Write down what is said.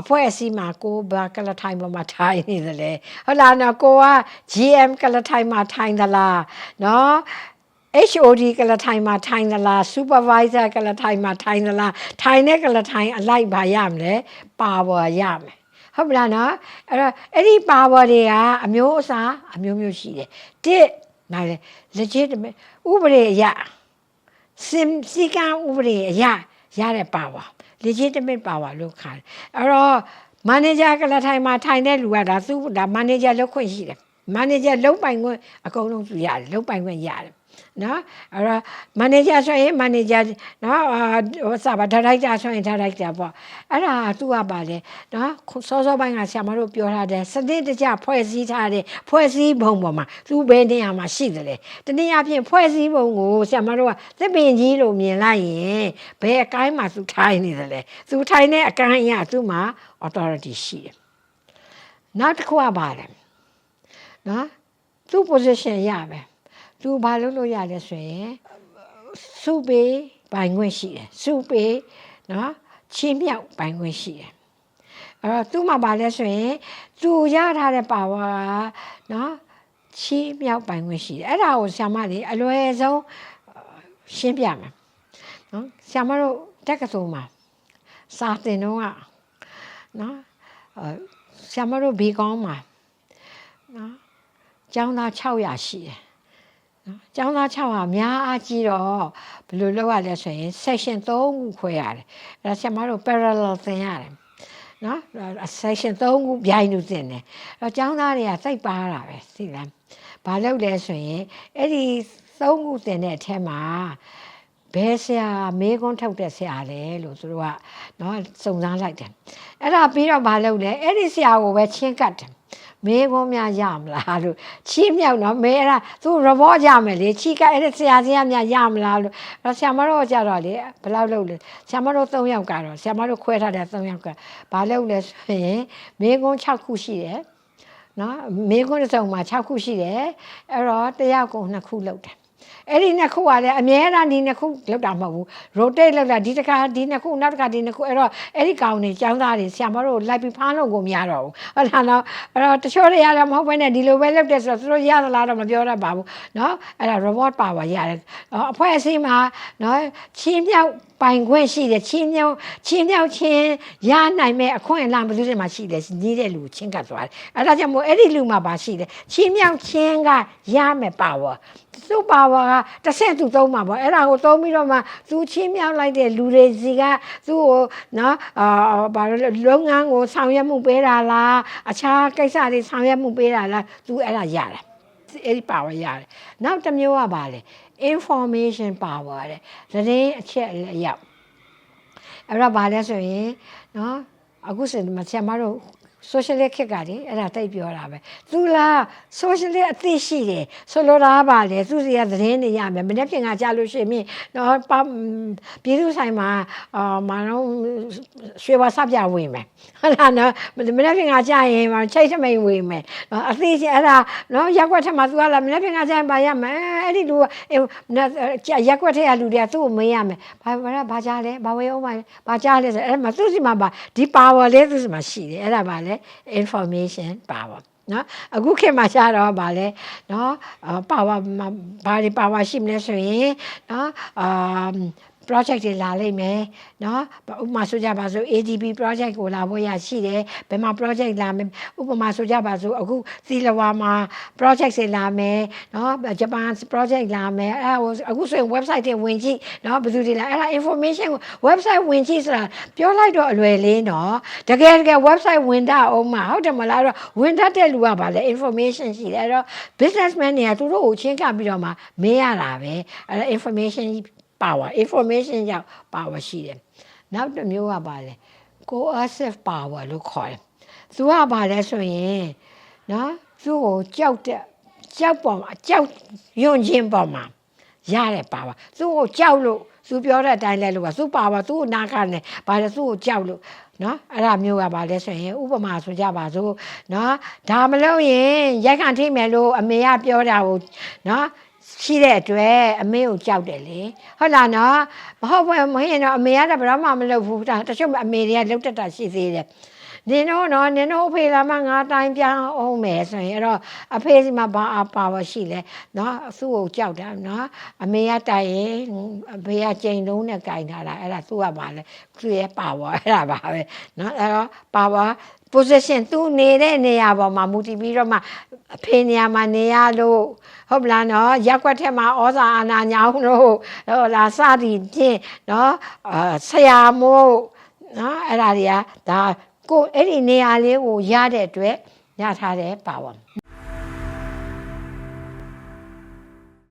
အဖွဲ့အစည်းမှာကိုဘာကလထိုင်ပေါ်မှာထိုင်နေသလဲဟုတ်လားနော်ကိုက GM ကလထိုင်မှာထိုင်သလားနော် HOD ကလထိုင်မှာထိုင်သလား supervisor ကလထိုင်မှာထိုင်သလားထိုင်တဲ့ကလထိုင်အလိုက်ပါရမလဲပါပေါ်ရမယ်ဟုတ်ပလားနော်အဲ့တော့အဲ့ဒီပါပေါ်တွေကအမျိုးအစားအမျိုးမျိုးရှိတယ်တစ်နားလေ legitimate ဥပဒေအရစင်စီကံဥပဒေအရရတဲ့ပါဝါ legitimate power လို့ခေါ်တယ်အဲ့တော့ manager ကလည်းထိုင်မှာထိုင်တဲ့လူကဒါသူဒါ manager လုပ်ခွင့်ရှိတယ် manager လုံးပိုင်ခွင့်အကုန်လုံးသူရတယ်လုံးပိုင်ခွင့်ရတယ် နော်အဲ့တော့ manager ဆိုရင် manager နော်အာဟိုစပါ director ဆိုရင် director ပေါ့အဲ့ဒါသူကပါလေနော်စောစောပိုင်းကဆရာမတို့ပြောထားတယ်စနစ်တကျဖွဲ့စည်းထားတဲ့ဖွဲ့စည်းပုံပေါ်မှာသူဘယ်နေရာမှာရှိတယ်လဲတနည်းအားဖြင့်ဖွဲ့စည်းပုံကိုဆရာမတို့ကသစ်ပင်ကြီးလို့မြင်လိုက်ရင်ဘယ်အကိုင်းမှာသူထိုင်နေတယ်လဲသူထိုင်တဲ့အကိုင်းအရသူ့မှာ authority ရှိတယ်နောက်တစ်ခုကပါလေနော်သူ့ position ရပဲ သူဘာလုပ်လို့ရလဲဆိုရင်စုပေးပိုင်ခွင့်ရှိတယ်စုပေးနော်ချင်းမြောက်ပိုင်ခွင့်ရှိတယ်အဲ့တော့သူ့မှာပါလဲဆိုရင်သူရထားတဲ့ပါဝါကနော်ချီးမြောက်ပိုင်ခွင့်ရှိတယ်အဲ့ဒါကိုဆ iam မလေးအလွယ်ဆုံးရှင်းပြမယ်နော်ဆ iam မတို့တက်ကစုံမှာစာတင်တော့ကနော်အဲဆ iam မတို့ဘေကောင်းမှာနော်ကျောင်းသား600ရှိတယ် နော်ကျောင်းသား600အများအားကြီးတော့ဘယ်လိုလုပ်ရလဲဆိုရင် section 3ခုခွဲရတယ်အဲ့ဒါဆ iam မတို့ parallel သင်ရတယ်နော် section 3ခုပြိုင်လို့သင်တယ်အဲ့တော့ကျောင်းသားတွေကစိတ်ပါတာပဲသိလားဘာလုပ်လဲဆိုရင်အဲ့ဒီ3ခုသင်တဲ့အထက်မှာဘယ်ဆရာမေးခွန်းထုတ်တဲ့ဆရာလဲလို့သူတို့ကနော်စုံစမ်းလိုက်တယ်အဲ့ဒါပြီးတော့မလုပ်လဲအဲ့ဒီဆရာကိုပဲချင်းကတ်တယ် မေးခွန်းများရမလားလို့ချီးမြောက်နော်မေးအဲ့ဒါသူ report ကြမယ်လေချီးကအဲ့ဒီဆရာဆရာများရမလားလို့အဲ့ဆရာမတို့ကြတော့လေဘယ်လောက်လုပ်လဲဆရာမတို့3ယောက်ကတော့ဆရာမတို့ခွဲထားတဲ့3ယောက်ကဘာလုပ်လဲဆိုရင်မေးခွန်း6ခုရှိတယ်နော်မေးခွန်းတစ်စုံမှာ6ခုရှိတယ်အဲ့တော့တစ်ယောက်ကို2ခုလုပ်တယ် အဲ့ဒီနှစ်ခုကလည်းအမြဲတမ်းဒီနှစ်ခုလောက်တာမဟုတ်ဘူး rotate လောက်တာဒီတစ်ခါဒီနှစ်ခုနောက်တစ်ခါဒီနှစ်ခုအဲ့တော့အဲ့ဒီကောင်တွေចောင်းသားတွေဆရာမတို့လိုက်ပြီးဖမ်းလို့ကိုမရတော့ဘူးဟုတ်လားနော်အဲ့တော့တချို့တွေရတော့မဟုတ်ဘဲနဲ့ဒီလိုပဲလုပ်တယ်ဆိုတော့သူတို့ရသလားတော့မပြောတတ်ပါဘူးနော်အဲ့ဒါ robot power ရတယ် အဖွဲ့အစည်းမှာနော်ချင်းမြောက်ပိုင်ခွင့်ရှိတယ်ချင်းမြောက်ချင်းမြောက်ချင်းရနိုင်မဲ့အခွင့်အလမ်းဘယ်သူတွေမှာရှိတယ်ညီးတဲ့လူကိုချင်းကပ်သွားတယ်အဲ့ဒါကြောင့်မို့အဲ့ဒီလူမှာပါရှိတယ်ချင်းမြောက်ချင်းကရမယ် power သူ့ power ကတစ်ဆင့်သူသုံးမှာပေါ့အဲ့ဒါကိုသုံးပြီးတော့မှသူချင်းမြောက်လိုက်တဲ့လူတွေစီကသူ့ကိုနော်အာဘာလို့လဲလုပ်ငန်းကိုဆောင်ရွက်မှုပေးတာလားအခြားကိစ္စတွေဆောင်ရွက်မှုပေးတာလားသူအဲ့ဒါရတယ်အဲ့ဒီ power ရတယ်နောက်တစ်မျိုးကပါလေ information power တဲ့သတင်းအချက်အလက်အဲ့တော့ဗာလဲဆိုရင်နော်အခုစင်မဆရာမတို့ socialist ခက်ကလေအဲ့ဒါတိတ်ပြောတာပဲသူလား socialist အသိရှိတယ်ဆိုလိုတာကပါလေသူစီကသတင်းတွေရမယ်မနေ့ပြင်ကကြားလို့ရှိရင်နော်ပပြည်သူဆိုင်မှာအာမနောရွှေဝါစပြဝင်မယ်ဟုတ်လားနော်မနေ့ပြင်ကကြားရင်ချိတ်ထမိန်ဝင်မယ်နော်အသိရှိအဲ့ဒါနော်ရက်ွက်ထက်မှာသူကလာမနေ့ပြင်ကကြားရင်ပါရမယ်အဲ့ဒီလူကရက်ွက်ထက်ကလူတွေကသူ့ကိုမေးရမယ်ဘာဘာဘာကြားလဲဘာဝေအောင်ပါဘာကြားလဲဆိုအဲ့မှာသူ့စီမှာပါဒီ power လေးသူ့စီမှာရှိတယ်အဲ့ဒါပါလေ information power နော်အခုခေတ်မှာရှာတော့ဗာလဲနော်ပါဝါဘာတွေပါဝါရှိမလဲဆိုရင်နော်အာ project တွေလာလိမ့်မယ်เนาะဥပမာဆိုကြပါစို့ ADB project ကိုလာဖို့ရရှိတယ်ဘယ်မှာ project လာမယ်ဥပမာဆိုကြပါစို့အခုသီလဝါမှာ project တွေလာမယ်เนาะဂျပန် project လာမယ်အဲ့ဒါကိုအခုဆိုရင် website တွေဝင်ကြည့်เนาะဘယ်သူတွေလာအဲ့ဒါ information ကို website ဝင်ကြည့်ဆိုတာပြောလိုက်တော့အလွယ်လေးเนาะတကယ်တကယ် website ဝင်တာအောင်မှာဟုတ်တယ်မလားအဲ့တော့ဝင်တတ်တဲ့လူကဗာလဲ information ရှိတယ်အဲ့တော့ businessman တွေကသူတို့ကိုချင်းကပ်ပြီးတော့မှမေးရတာပဲအဲ့ဒါ information power information ကြောင့် power ရှိတယ်နောက်တစ်မျိုးကပါလဲ coercive power လို့ခေါ်တယ်သူကပါလဲဆိုရင်နော်သူ့ကိုကြောက်တဲ့ကြောက်ပေါ်မှာကြောက်ယွန့်ခြင်းပေါ်မှာရတဲ့ power သူ့ကိုကြောက်လို့သူပြောတဲ့အတိုင်းလဲလို့ပါသူ့ power သူ့ကိုနားကနေပါလဲသူ့ကိုကြောက်လို့နော်အဲ့ဒါမျိုးကပါလဲဆိုရင်ဥပမာဆိုကြပါစို့နော်ဒါမလို့ရင်ရိုက်ခံထိမယ်လို့အမေကပြောတာကိုနော် ရှိတဲ့အတွက်အမေကိုကြောက်တယ်လေဟုတ်လားနော်မဟုတ်ဘူးမဟုတ်ရင်တော့အမေကတော့ဘယ်တော့မှမလုပ်ဘူးဒါတချို့အမေတွေကလှုပ်တတ်တာရှိသေးတယ် နင်တို့နော်နင်တို့အဖေလာမငါတိုင်းပြန်အောင်မယ်ဆိုရင်အဲ့တော့အဖေစီမှာဘာအပါဝရှိလဲနော်သူ့ကိုကြောက်တာနော်အမေကတိုက်ရင်အဖေကချိန်လုံးနဲ့ကင်ထားတာအဲ့ဒါသူ့ကပါလဲသူ့ရဲ့ပါဝအဲ့ဒါပါပဲနော်အဲ့တော့ပါဝ position သူနေတဲ့နေရာပေါ်မှာမူတည်ပြီးတော့မှအဖေနေရာမှာနေရလို့ဟုတ်ပလားနော်ရက်ွက်ထက်မှာဩဇာအာဏာညောင်းလို့ဟိုလာစသည်ဖြင့်နော်အာဆရာမို့နော်အဲ့ဒါတွေကဒါ ကိုအဲ့ဒီနေရာလေးကိုရတဲ့အတွက်ရထားတဲ့ပါဝါ